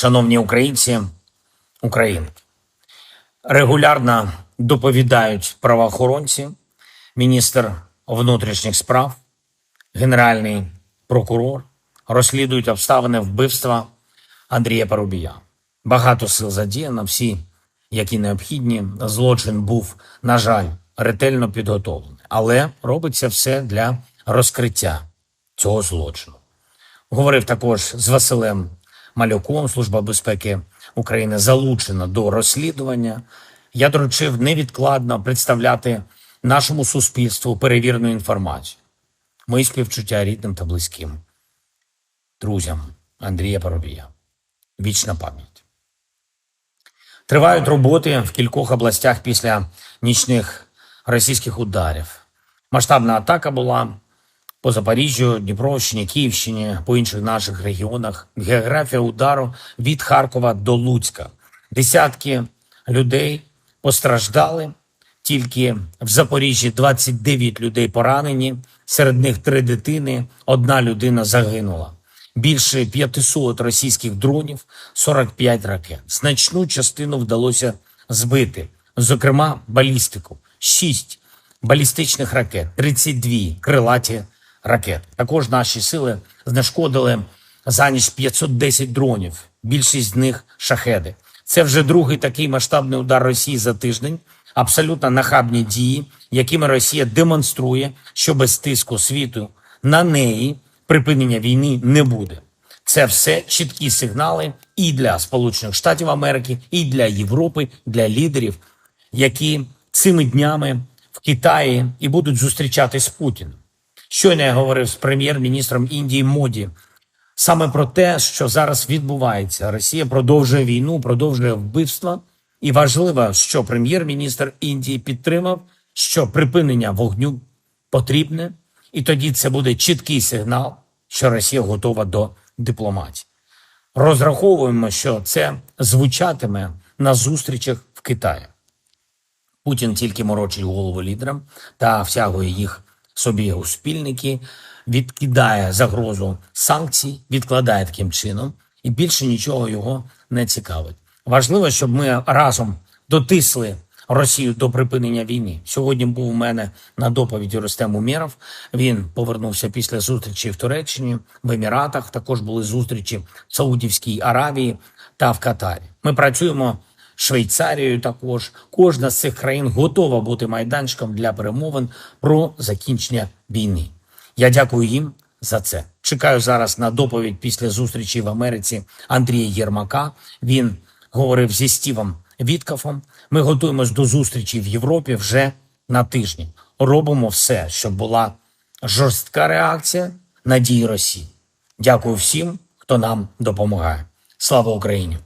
шановні українці, українки. Регулярно доповідають правоохоронці, міністр внутрішніх справ, генеральний прокурор, розслідують обставини вбивства Андрія Парубія. Багато сил задіяно, всі, які необхідні. Злочин був, на жаль, ретельно підготовлений, але робиться все для розкриття цього злочину. Говорив також з Василем Малюком, Служба безпеки України залучена до розслідування. Я доручив невідкладно представляти нашому суспільству перевірену інформацію. Мої співчуття рідним та близьким, друзям Андрія Парубія. Вічна пам'ять. Тривають роботи в кількох областях після нічних російських ударів. Масштабна атака була по Запоріжжю, Дніпровщині, Київщині, по інших наших регіонах. Географія удару від Харкова до Луцька. Десятки людей постраждали. Тільки в Запоріжжі 29 людей поранені, серед них три дитини, одна людина загинула. Більше 500 російських дронів, 45 ракет. Значну частину вдалося збити, зокрема балістику, 6 балістичних ракет, 32 крилаті ракет. Також наші сили знешкодили за ніч 510 дронів, більшість з них шахеди. Це вже другий такий масштабний удар Росії за тиждень. Абсолютно нахабні дії, якими Росія демонструє, що без тиску світу на неї припинення війни не буде. Це все чіткі сигнали і для Сполучених Штатів Америки, і для Європи, для лідерів, які цими днями в Китаї і будуть зустрічатись з Путіним. Щойно я говорив з прем'єр-міністром Індії Моді саме про те, що зараз відбувається. Росія продовжує війну, продовжує вбивства. І важливо, що прем'єр-міністр Індії підтримав, що припинення вогню потрібне, і тоді це буде чіткий сигнал, що Росія готова до дипломатії. Розраховуємо, що це звучатиме на зустрічах в Китаї. Путін тільки морочить голову лідерам та втягує їх собі у спільники, відкидає загрозу санкцій, відкладає таким чином, і більше нічого його не цікавить. Важливо, щоб ми разом дотисли Росію до припинення війни. Сьогодні був у мене на доповіді Рустем Умєров. Він повернувся після зустрічі в Туреччині, в Еміратах. Також були зустрічі в Саудівській Аравії та в Катарі. Ми працюємо Швейцарією. Також кожна з цих країн готова бути майданчиком для перемовин про закінчення війни. Я дякую їм за це. Чекаю зараз на доповідь після зустрічі в Америці Андрія Єрмака. Він говорив зі Стівом Віткафом. Ми готуємось до зустрічі в Європі вже на тижні. Робимо все, щоб була жорстка реакція на дії Росії. Дякую всім, хто нам допомагає. Слава Україні!